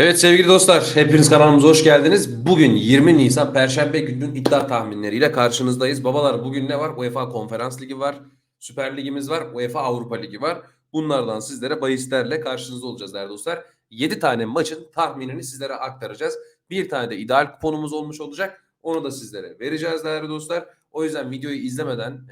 Evet sevgili dostlar, hepiniz kanalımıza hoş geldiniz. Bugün 20 Nisan Perşembe gününün iddia tahminleriyle karşınızdayız. Babalar bugün ne var? UEFA Konferans Ligi var, Süper Ligimiz var, UEFA Avrupa Ligi var. Bunlardan sizlere bahislerle karşınızda olacağız değerli dostlar. 7 tane maçın tahminini sizlere aktaracağız. Bir tane de ideal kuponumuz olmuş olacak. Onu da sizlere vereceğiz değerli dostlar. O yüzden videoyu izlemeden,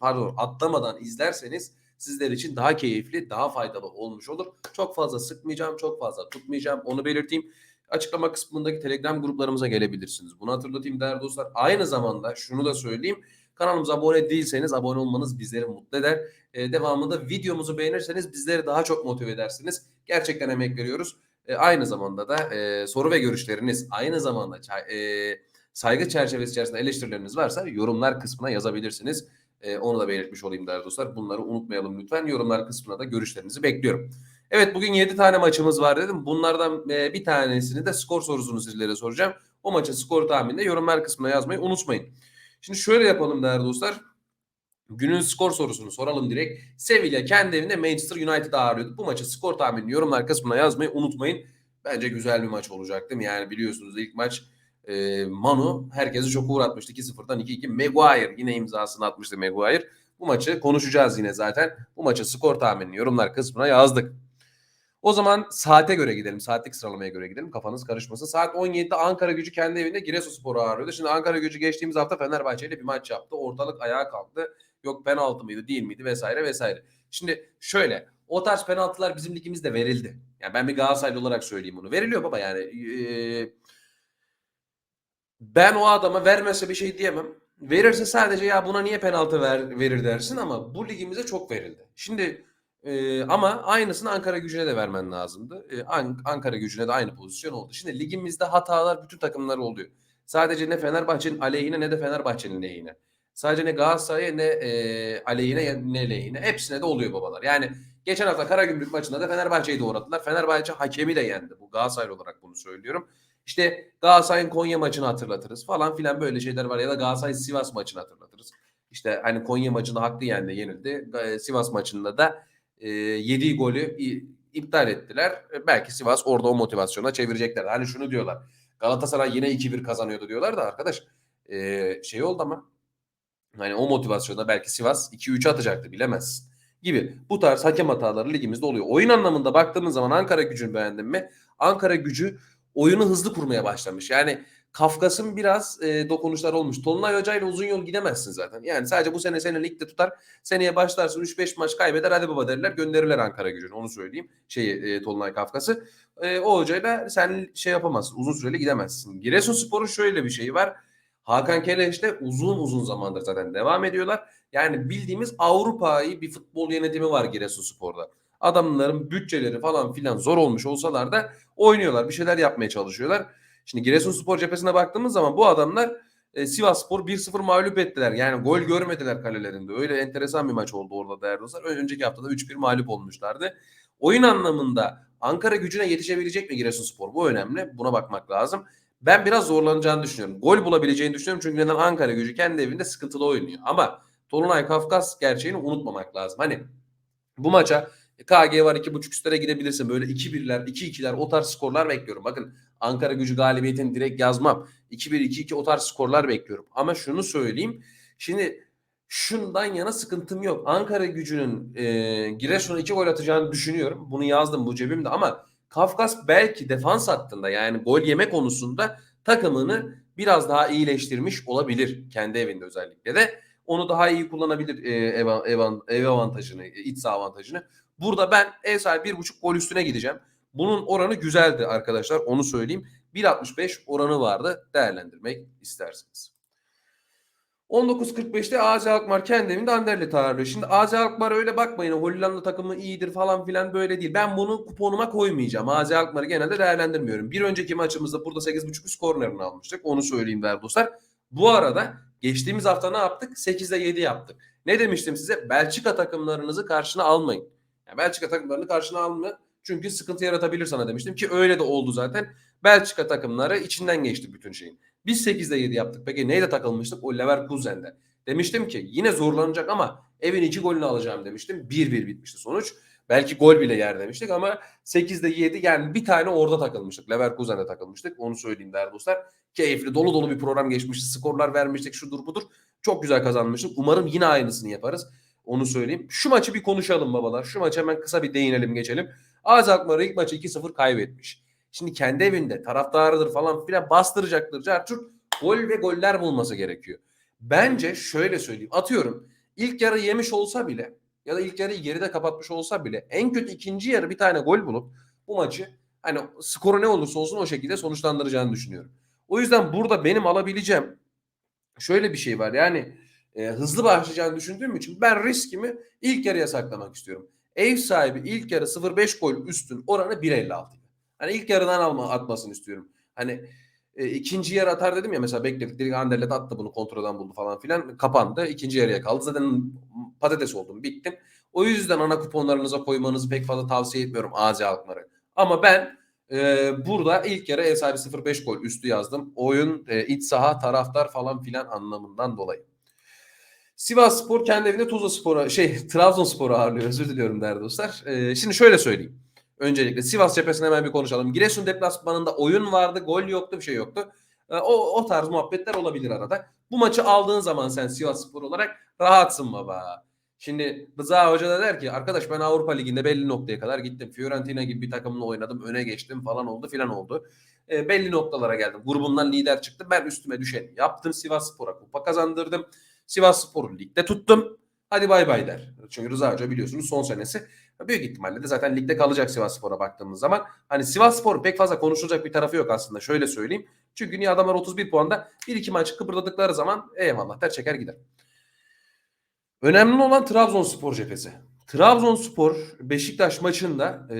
pardon atlamadan izlerseniz sizler için daha keyifli, daha faydalı olmuş olur. Çok fazla sıkmayacağım, çok fazla tutmayacağım. Onu belirteyim. Açıklama kısmındaki Telegram gruplarımıza gelebilirsiniz. Bunu hatırlatayım değerli dostlar. Aynı zamanda şunu da söyleyeyim. Kanalımıza abone değilseniz abone olmanız bizleri mutlu eder. Ee, devamında videomuzu beğenirseniz bizleri daha çok motive edersiniz. Gerçekten emek veriyoruz. Ee, aynı zamanda da e, soru ve görüşleriniz, aynı zamanda e, saygı çerçevesi içerisinde eleştirileriniz varsa yorumlar kısmına yazabilirsiniz. E, onu da belirtmiş olayım değerli dostlar. Bunları unutmayalım lütfen. Yorumlar kısmına da görüşlerinizi bekliyorum. Evet bugün 7 tane maçımız var dedim. Bunlardan e, bir tanesini de skor sorusunu sizlere soracağım. O maçın skor tahmininde yorumlar kısmına yazmayı unutmayın. Şimdi şöyle yapalım değerli dostlar. Günün skor sorusunu soralım direkt. Sevilla kendi evinde Manchester United'ı ağırlıyordu. Bu maçın skor tahminini yorumlar kısmına yazmayı unutmayın. Bence güzel bir maç olacak değil mi? Yani biliyorsunuz ilk maç e, Manu herkesi çok uğratmıştı. 2-0'dan 2-2. Maguire yine imzasını atmıştı Maguire. Bu maçı konuşacağız yine zaten. Bu maçın skor tahminini yorumlar kısmına yazdık. O zaman saate göre gidelim. Saatlik sıralamaya göre gidelim. Kafanız karışmasın. Saat 17'de Ankara gücü kendi evinde Giresunspor'u ağırlıyordu. Şimdi Ankara gücü geçtiğimiz hafta Fenerbahçe ile bir maç yaptı. Ortalık ayağa kalktı. Yok penaltı mıydı değil miydi vesaire vesaire. Şimdi şöyle o tarz penaltılar bizim ligimizde verildi. Yani ben bir Galatasaraylı olarak söyleyeyim bunu. Veriliyor baba yani. Ee, ben o adama vermese bir şey diyemem. Verirse sadece ya buna niye penaltı ver, verir dersin ama bu ligimize çok verildi. Şimdi e, ama aynısını Ankara gücüne de vermen lazımdı. E, An- Ankara gücüne de aynı pozisyon oldu. Şimdi ligimizde hatalar bütün takımlar oluyor. Sadece ne Fenerbahçe'nin aleyhine ne de Fenerbahçe'nin lehine. Sadece ne Galatasaray'a ne e, aleyhine ne lehine. Hepsine de oluyor babalar. Yani geçen hafta Karagümrük maçında da Fenerbahçe'yi doğradılar. Fenerbahçe hakemi de yendi. Bu Galatasaray olarak bunu söylüyorum. İşte Galatasaray'ın Konya maçını hatırlatırız falan filan böyle şeyler var. Ya da Galatasaray Sivas maçını hatırlatırız. İşte hani Konya maçında haklı yendi yenildi. Ga- Sivas maçında da e, yediği golü iptal ettiler. E, Belki Sivas orada o motivasyona çevirecekler. Hani şunu diyorlar. Galatasaray yine 2-1 kazanıyordu diyorlar da arkadaş e, şey oldu ama hani o motivasyonda belki Sivas 2-3 atacaktı bilemezsin gibi. Bu tarz hakem hataları ligimizde oluyor. Oyun anlamında baktığımız zaman Ankara gücünü beğendim mi? Ankara gücü oyunu hızlı kurmaya başlamış. Yani Kafkas'ın biraz e, dokunuşlar olmuş. Tolunay Hoca ile uzun yol gidemezsin zaten. Yani sadece bu sene seni ligde tutar. Seneye başlarsın 3-5 maç kaybeder hadi baba derler gönderirler Ankara gücünü onu söyleyeyim. Şey e, Tolunay Kafkas'ı. E, o hocayla sen şey yapamazsın. Uzun süreli gidemezsin. Giresunspor'un şöyle bir şeyi var. Hakan Keleş'le uzun uzun zamandır zaten devam ediyorlar. Yani bildiğimiz Avrupa'yı bir futbol yönetimi var Giresunspor'da. Adamların bütçeleri falan filan zor olmuş olsalar da oynuyorlar. Bir şeyler yapmaya çalışıyorlar. Şimdi Giresunspor cephesine baktığımız zaman bu adamlar e, Sivasspor 1-0 mağlup ettiler. Yani gol görmediler kalelerinde. Öyle enteresan bir maç oldu orada değerli dostlar. Önceki haftada 3-1 mağlup olmuşlardı. Oyun anlamında Ankara gücüne yetişebilecek mi Giresunspor? Bu önemli. Buna bakmak lazım. Ben biraz zorlanacağını düşünüyorum. Gol bulabileceğini düşünüyorum. Çünkü neden Ankara gücü kendi evinde sıkıntılı oynuyor. Ama Tolunay Kafkas gerçeğini unutmamak lazım. Hani bu maça KG var 2.5 üstlere gidebilirsin. Böyle 2-1'ler, 2-2'ler o tarz skorlar bekliyorum. Bakın Ankara gücü galibiyetini direkt yazmam. 2-1, 2-2 o tarz skorlar bekliyorum. Ama şunu söyleyeyim. Şimdi şundan yana sıkıntım yok. Ankara gücünün e, Giresun'a 2 gol atacağını düşünüyorum. Bunu yazdım bu cebimde ama Kafkas belki defans hattında yani gol yeme konusunda takımını biraz daha iyileştirmiş olabilir. Kendi evinde özellikle de. Onu daha iyi kullanabilir e, ev, ev, ev avantajını, iç saha avantajını. Burada ben ev sahibi 1.5 gol üstüne gideceğim. Bunun oranı güzeldi arkadaşlar onu söyleyeyim. 1.65 oranı vardı değerlendirmek isterseniz. 19.45'te AZ Alkmaar kendi evinde Anderlecht ağırlıyor. Şimdi AZ Alkmaar öyle bakmayın Hollanda takımı iyidir falan filan böyle değil. Ben bunu kuponuma koymayacağım. AZ Alkmaar'ı genelde değerlendirmiyorum. Bir önceki maçımızda burada 8.5 üst kornerini almıştık. Onu söyleyeyim değerli dostlar. Bu arada geçtiğimiz hafta ne yaptık? 8'de 7 yaptık. Ne demiştim size? Belçika takımlarınızı karşına almayın. Yani Belçika takımlarını karşına alma. Çünkü sıkıntı yaratabilir sana demiştim ki öyle de oldu zaten. Belçika takımları içinden geçti bütün şeyin. Biz 8'de 7 yaptık. Peki neyle takılmıştık? O Leverkusen'de. Demiştim ki yine zorlanacak ama evin iki golünü alacağım demiştim. 1-1 bitmişti sonuç. Belki gol bile yer demiştik ama 8'de 7 yani bir tane orada takılmıştık. Leverkusen'de takılmıştık. Onu söyleyeyim değerli dostlar. Keyifli dolu dolu bir program geçmişti. Skorlar vermiştik şudur budur. Çok güzel kazanmıştık. Umarım yine aynısını yaparız. Onu söyleyeyim. Şu maçı bir konuşalım babalar. Şu maçı hemen kısa bir değinelim geçelim. AZ Alkmaar ilk maçı 2-0 kaybetmiş. Şimdi kendi evinde taraftarıdır falan filan bastıracaktır. Carçur gol ve goller bulması gerekiyor. Bence şöyle söyleyeyim. Atıyorum ilk yarı yemiş olsa bile ya da ilk yarıyı geride kapatmış olsa bile en kötü ikinci yarı bir tane gol bulup bu maçı hani skoru ne olursa olsun o şekilde sonuçlandıracağını düşünüyorum. O yüzden burada benim alabileceğim şöyle bir şey var. Yani e, hızlı başlayacağını düşündüğüm için ben riskimi ilk yarıya saklamak istiyorum. Ev sahibi ilk yarı 0.5 gol üstün oranı 1.56. Hani ilk yarıdan alma atmasını istiyorum. Hani e, ikinci yarı atar dedim ya mesela bekledik. Dedik Anderlet attı bunu kontrolden buldu falan filan. Kapandı. İkinci yarıya kaldı. Zaten patates oldum. Bittim. O yüzden ana kuponlarınıza koymanızı pek fazla tavsiye etmiyorum AZ Alkmaar'ı. Ama ben e, burada ilk yarı ev sahibi 0.5 gol üstü yazdım. Oyun, e, iç saha, taraftar falan filan anlamından dolayı. Sivas Spor kendi evinde Tuzla Spor'a şey Trabzonspor'u ağırlıyor. Özür diliyorum değerli dostlar. E, şimdi şöyle söyleyeyim. Öncelikle Sivas cephesine hemen bir konuşalım. Giresun deplasmanında oyun vardı, gol yoktu, bir şey yoktu. E, o, o tarz muhabbetler olabilir arada. Bu maçı aldığın zaman sen Sivas Spor olarak rahatsın baba. Şimdi Rıza Hoca da der ki arkadaş ben Avrupa Ligi'nde belli noktaya kadar gittim. Fiorentina gibi bir takımla oynadım. Öne geçtim falan oldu filan oldu. E, belli noktalara geldim. Grubumdan lider çıktı. Ben üstüme düşeni yaptım. Sivas Spor'a kupa kazandırdım. Sivas Spor'u ligde tuttum. Hadi bay bay der. Çünkü Rıza Hoca biliyorsunuz son senesi. Büyük ihtimalle de zaten ligde kalacak Sivas Spor'a baktığımız zaman. Hani Sivas Spor pek fazla konuşulacak bir tarafı yok aslında. Şöyle söyleyeyim. Çünkü niye adamlar 31 puanda 1-2 maç kıpırdadıkları zaman eyvallah der çeker gider. Önemli olan Trabzonspor cephesi. Trabzonspor Beşiktaş maçında e,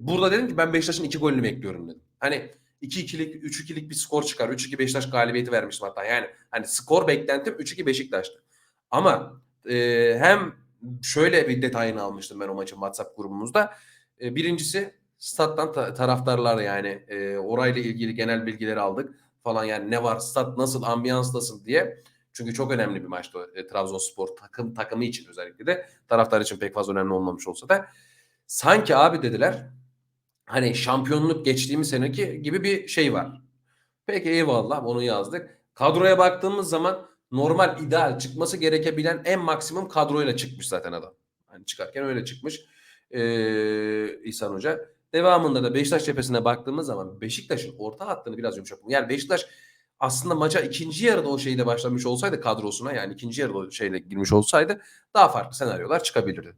burada dedim ki ben Beşiktaş'ın iki golünü bekliyorum dedim. Hani 2-2'lik, 3-2'lik bir skor çıkar. 3-2 Beşiktaş galibiyeti vermiştim hatta. Yani hani skor beklentim 3-2 Beşiktaş'tı. Ama e, hem şöyle bir detayını almıştım ben o maçın WhatsApp grubumuzda. E, birincisi stat'tan ta- taraftarlar yani e, orayla ilgili genel bilgileri aldık falan yani ne var stat nasıl ambiyans nasıl diye. Çünkü çok önemli bir maçtı e, Trabzonspor takım takımı için özellikle de taraftar için pek fazla önemli olmamış olsa da sanki abi dediler hani şampiyonluk geçtiğimiz seneki gibi bir şey var. Peki eyvallah onu yazdık. Kadroya baktığımız zaman normal ideal çıkması gerekebilen en maksimum kadroyla çıkmış zaten adam. Hani çıkarken öyle çıkmış ee, İhsan Hoca. Devamında da Beşiktaş cephesine baktığımız zaman Beşiktaş'ın orta hattını biraz yumuşatmış. Yani Beşiktaş aslında maça ikinci yarıda o şeyle başlamış olsaydı kadrosuna yani ikinci yarıda o şeyle girmiş olsaydı daha farklı senaryolar çıkabilirdi.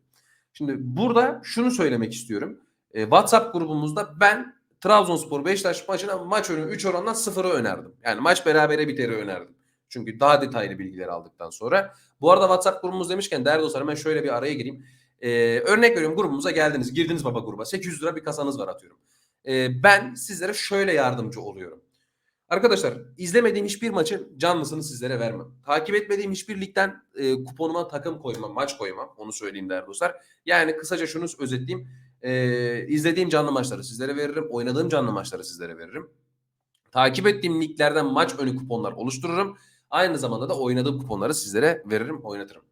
Şimdi burada şunu söylemek istiyorum. E, WhatsApp grubumuzda ben Trabzonspor Beşiktaş maçına maç önü 3 orandan 0'ı önerdim. Yani maç berabere biteri önerdim. Çünkü daha detaylı bilgiler aldıktan sonra. Bu arada WhatsApp grubumuz demişken değerli dostlar hemen şöyle bir araya gireyim. Ee, örnek veriyorum grubumuza geldiniz. Girdiniz baba gruba. 800 lira bir kasanız var atıyorum. Ee, ben sizlere şöyle yardımcı oluyorum. Arkadaşlar izlemediğim hiçbir maçın canlısını sizlere vermem. Takip etmediğim hiçbir ligden e, kuponuma takım koymam, maç koymam. Onu söyleyeyim değerli dostlar. Yani kısaca şunu özetleyeyim. E, izlediğim canlı maçları sizlere veririm. Oynadığım canlı maçları sizlere veririm. Takip ettiğim liglerden maç önü kuponlar oluştururum. Aynı zamanda da oynadığım kuponları sizlere veririm, oynatırım.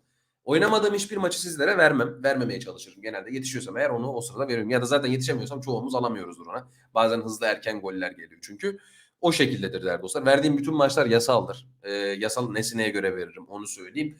Oynamadığım hiçbir maçı sizlere vermem. Vermemeye çalışırım. Genelde yetişiyorsam eğer onu o sırada veririm. Ya da zaten yetişemiyorsam çoğumuz alamıyoruzdur ona. Bazen hızlı erken goller geliyor çünkü. O şekildedir değerli dostlar. Verdiğim bütün maçlar yasaldır. Ee, yasal nesineye göre veririm onu söyleyeyim.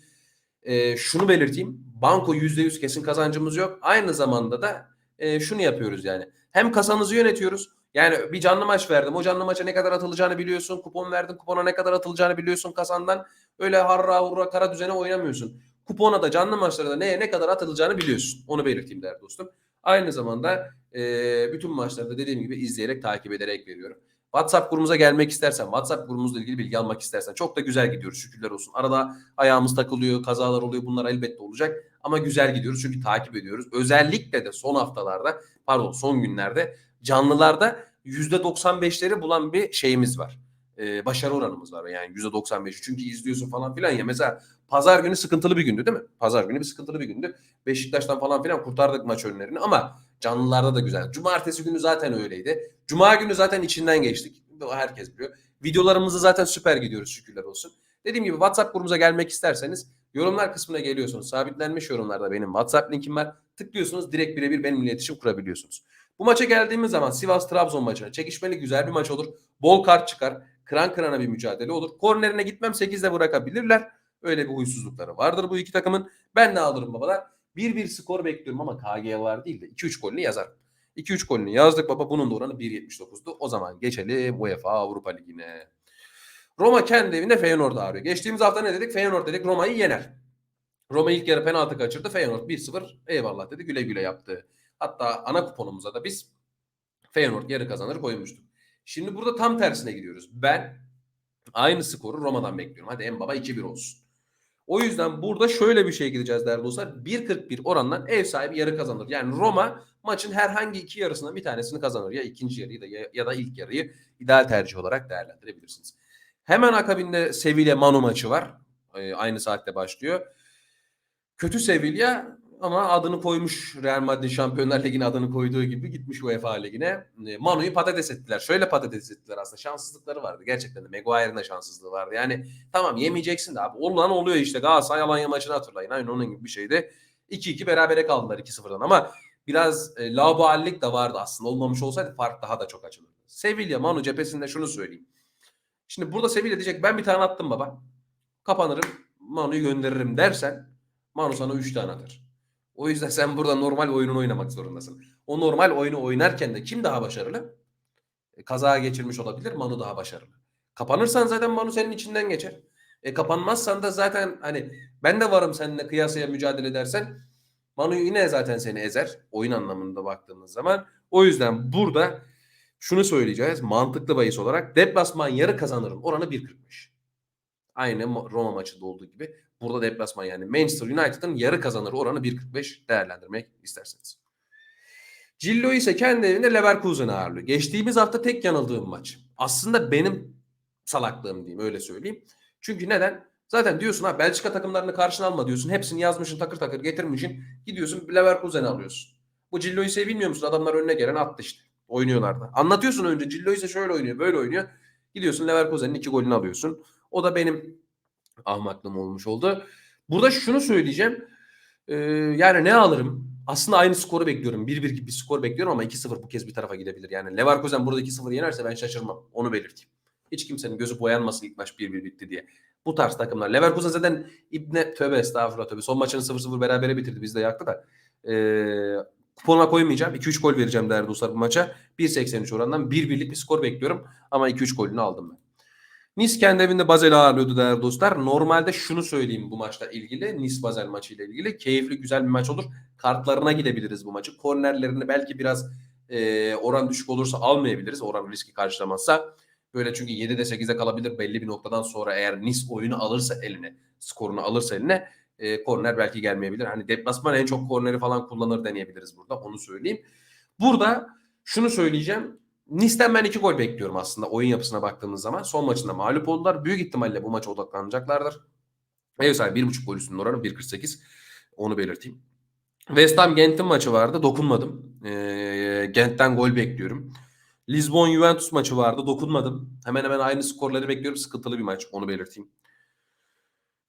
Ee, şunu belirteyim. Banko %100 kesin kazancımız yok. Aynı zamanda da e, şunu yapıyoruz yani. Hem kasanızı yönetiyoruz. Yani bir canlı maç verdim. O canlı maça ne kadar atılacağını biliyorsun. Kupon verdin. Kupona ne kadar atılacağını biliyorsun kasandan. Öyle harra hurra kara düzene oynamıyorsun. Kupona da canlı maçlara da neye ne kadar atılacağını biliyorsun. Onu belirteyim değerli dostum. Aynı zamanda e, bütün maçları dediğim gibi izleyerek takip ederek veriyorum. WhatsApp grubumuza gelmek istersen, WhatsApp grubumuzla ilgili bilgi almak istersen çok da güzel gidiyoruz şükürler olsun. Arada ayağımız takılıyor, kazalar oluyor bunlar elbette olacak. Ama güzel gidiyoruz çünkü takip ediyoruz. Özellikle de son haftalarda, pardon son günlerde canlılarda %95'leri bulan bir şeyimiz var. Ee, başarı oranımız var yani %95. Çünkü izliyorsun falan filan ya. Mesela pazar günü sıkıntılı bir gündü değil mi? Pazar günü bir sıkıntılı bir gündü. Beşiktaş'tan falan filan kurtardık maç önlerini ama canlılarda da güzel. Cumartesi günü zaten öyleydi. Cuma günü zaten içinden geçtik. Herkes biliyor. Videolarımızı zaten süper gidiyoruz şükürler olsun. Dediğim gibi WhatsApp grubumuza gelmek isterseniz Yorumlar kısmına geliyorsunuz. Sabitlenmiş yorumlarda benim WhatsApp linkim var. Tıklıyorsunuz direkt birebir benimle iletişim kurabiliyorsunuz. Bu maça geldiğimiz zaman Sivas-Trabzon maçına çekişmeli güzel bir maç olur. Bol kart çıkar. Kıran kırana bir mücadele olur. Kornerine gitmem 8'de bırakabilirler. Öyle bir huysuzlukları vardır bu iki takımın. Ben de alırım babalar. 1-1 skor bekliyorum ama KG var değil de 2-3 golünü yazarım. 2-3 golünü yazdık baba. Bunun da oranı 1.79'du. O zaman geçelim UEFA Avrupa Ligi'ne. Roma kendi evinde Feyenoord'u ağrıyor. Geçtiğimiz hafta ne dedik? Feyenoord dedik Roma'yı yener. Roma ilk yarı penaltı kaçırdı. Feyenoord 1-0 eyvallah dedi güle güle yaptı. Hatta ana kuponumuza da biz Feyenoord yarı kazanır koymuştuk. Şimdi burada tam tersine gidiyoruz. Ben aynı skoru Roma'dan bekliyorum. Hadi en baba 2-1 olsun. O yüzden burada şöyle bir şey gideceğiz değerli dostlar. 1.41 orandan ev sahibi yarı kazanır. Yani Roma maçın herhangi iki yarısından bir tanesini kazanır. Ya ikinci yarıyı da ya, ya da ilk yarıyı ideal tercih olarak değerlendirebilirsiniz. Hemen akabinde Sevilla Manu maçı var. Ee, aynı saatte başlıyor. Kötü Sevilla ama adını koymuş Real Madrid Şampiyonlar Ligi'ne adını koyduğu gibi gitmiş UEFA Ligi'ne. E, Manu'yu patates ettiler. Şöyle patates ettiler aslında. Şanssızlıkları vardı. Gerçekten de Maguire'ın da şanssızlığı vardı. Yani tamam yemeyeceksin de abi. Olan oluyor işte. Galatasaray Alanya maçını hatırlayın. Aynı onun gibi bir şeydi. 2-2 berabere kaldılar 2-0'dan ama biraz e, laubalilik de vardı aslında. Olmamış olsaydı fark daha da çok açılırdı. Sevilla Manu cephesinde şunu söyleyeyim. Şimdi burada Sevilla diyecek ben bir tane attım baba. Kapanırım. Manu'yu gönderirim dersen Manu sana 3 tane atar. O yüzden sen burada normal oyununu oynamak zorundasın. O normal oyunu oynarken de kim daha başarılı? E, kaza geçirmiş olabilir. Manu daha başarılı. Kapanırsan zaten Manu senin içinden geçer. E kapanmazsan da zaten hani ben de varım seninle kıyasaya mücadele edersen Manu yine zaten seni ezer. Oyun anlamında baktığımız zaman. O yüzden burada şunu söyleyeceğiz. Mantıklı bahis olarak deplasman yarı kazanırım. Oranı 1.45. Aynı Roma maçında olduğu gibi. Burada deplasman yani Manchester United'ın yarı kazanır oranı 1.45 değerlendirmek isterseniz. Cillo ise kendi evinde Leverkusen'i ağırlıyor. Geçtiğimiz hafta tek yanıldığım maç. Aslında benim salaklığım diyeyim öyle söyleyeyim. Çünkü neden? Zaten diyorsun ha Belçika takımlarını karşına alma diyorsun. Hepsini yazmışsın takır takır getirmişsin. Gidiyorsun Leverkusen'i alıyorsun. Bu Cillo ise bilmiyor musun? Adamlar önüne gelen attı işte. Oynuyorlar da. Anlatıyorsun önce Cillo ise şöyle oynuyor böyle oynuyor. Gidiyorsun Leverkusen'in iki golünü alıyorsun. O da benim ahmaklığım olmuş oldu. Burada şunu söyleyeceğim. Ee, yani ne alırım? Aslında aynı skoru bekliyorum. 1-1 gibi bir skor bekliyorum ama 2-0 bu kez bir tarafa gidebilir. Yani Leverkusen burada 2-0 yenerse ben şaşırmam. Onu belirteyim. Hiç kimsenin gözü boyanmasın ilk maç 1-1 bitti diye. Bu tarz takımlar. Leverkusen zaten İbne tövbe estağfurullah tövbe. Son maçını 0-0 berabere bitirdi. Biz de yaktı da. Ee, kuponuma koymayacağım. 2-3 gol vereceğim değerli dostlar bu maça. 1.83 orandan 1-1'lik bir skor bekliyorum. Ama 2-3 golünü aldım ben. Nice kendi evinde Basel'i ağırlıyordu değerli dostlar. Normalde şunu söyleyeyim bu maçla ilgili. Nice Basel maçıyla ilgili. Keyifli güzel bir maç olur. Kartlarına gidebiliriz bu maçı. Kornerlerini belki biraz e, oran düşük olursa almayabiliriz. Oran riski karşılamazsa. Böyle çünkü 7'de 8'de kalabilir belli bir noktadan sonra eğer Nice oyunu alırsa eline, skorunu alırsa eline e, korner belki gelmeyebilir. Hani deplasman en çok korneri falan kullanır deneyebiliriz burada. Onu söyleyeyim. Burada şunu söyleyeceğim. Nice'den ben iki gol bekliyorum aslında oyun yapısına baktığımız zaman. Son maçında mağlup oldular. Büyük ihtimalle bu maça odaklanacaklardır. Ev sahibi 1.5 gol üstünün oranı 1.48. Onu belirteyim. West Ham Gent'in maçı vardı. Dokunmadım. E, Gent'ten gol bekliyorum. Lisbon Juventus maçı vardı. Dokunmadım. Hemen hemen aynı skorları bekliyorum. Sıkıntılı bir maç. Onu belirteyim.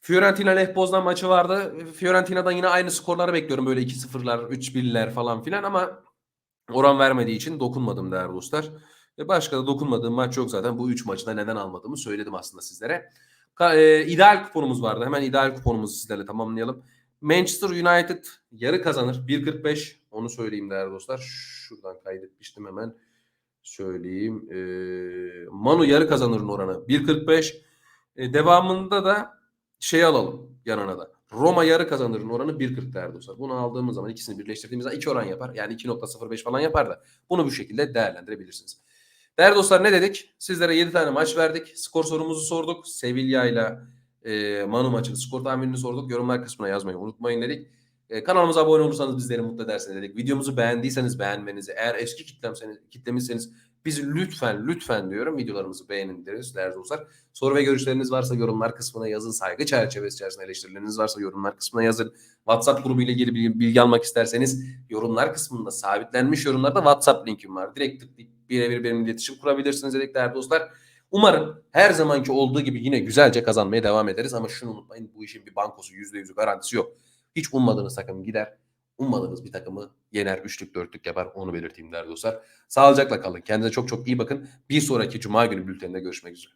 Fiorentina Lech Poznan maçı vardı. Fiorentina'dan yine aynı skorları bekliyorum. Böyle 2-0'lar, 3-1'ler falan filan ama oran vermediği için dokunmadım değerli dostlar. Ve başka da dokunmadığım maç yok zaten. Bu 3 maçı da neden almadığımı söyledim aslında sizlere. Ka- e, ideal kuponumuz vardı. Hemen ideal kuponumuzu sizlerle tamamlayalım. Manchester United yarı kazanır. 1.45. Onu söyleyeyim değerli dostlar. Şuradan kaydetmiştim hemen. Söyleyeyim. E, Manu yarı kazanırın oranı. 1.45. E, devamında da şey alalım yanına da. Roma yarı kazanırın oranı 1.40 değerli dostlar. Bunu aldığımız zaman ikisini birleştirdiğimiz zaman 2 oran yapar. Yani 2.05 falan yapar da bunu bu şekilde değerlendirebilirsiniz. Değerli dostlar ne dedik? Sizlere 7 tane maç verdik. Skor sorumuzu sorduk. Sevilla ile e, Manu maçının skor tahminini sorduk. Yorumlar kısmına yazmayı unutmayın dedik. E, kanalımıza abone olursanız bizleri mutlu edersiniz dedik. Videomuzu beğendiyseniz beğenmenizi, eğer eski kitlemseniz, kitlemişseniz bizi lütfen lütfen diyorum videolarımızı beğenin deriz değerli dostlar. Soru ve görüşleriniz varsa yorumlar kısmına yazın. Saygı çerçevesi içerisinde eleştirileriniz varsa yorumlar kısmına yazın. WhatsApp grubu ile ilgili bilgi, bilgi almak isterseniz yorumlar kısmında sabitlenmiş yorumlarda WhatsApp linkim var. Direkt tıklayıp birebir benimle iletişim kurabilirsiniz dedik değerli dostlar. Umarım her zamanki olduğu gibi yine güzelce kazanmaya devam ederiz ama şunu unutmayın bu işin bir bankosu %100'ü garantisi yok. Hiç ummadığınız takım gider. Ummadığınız bir takımı yener, üçlük dörtlük yapar. Onu belirteyim değerli dostlar. Sağlıcakla kalın. Kendinize çok çok iyi bakın. Bir sonraki Cuma günü bülteninde görüşmek üzere.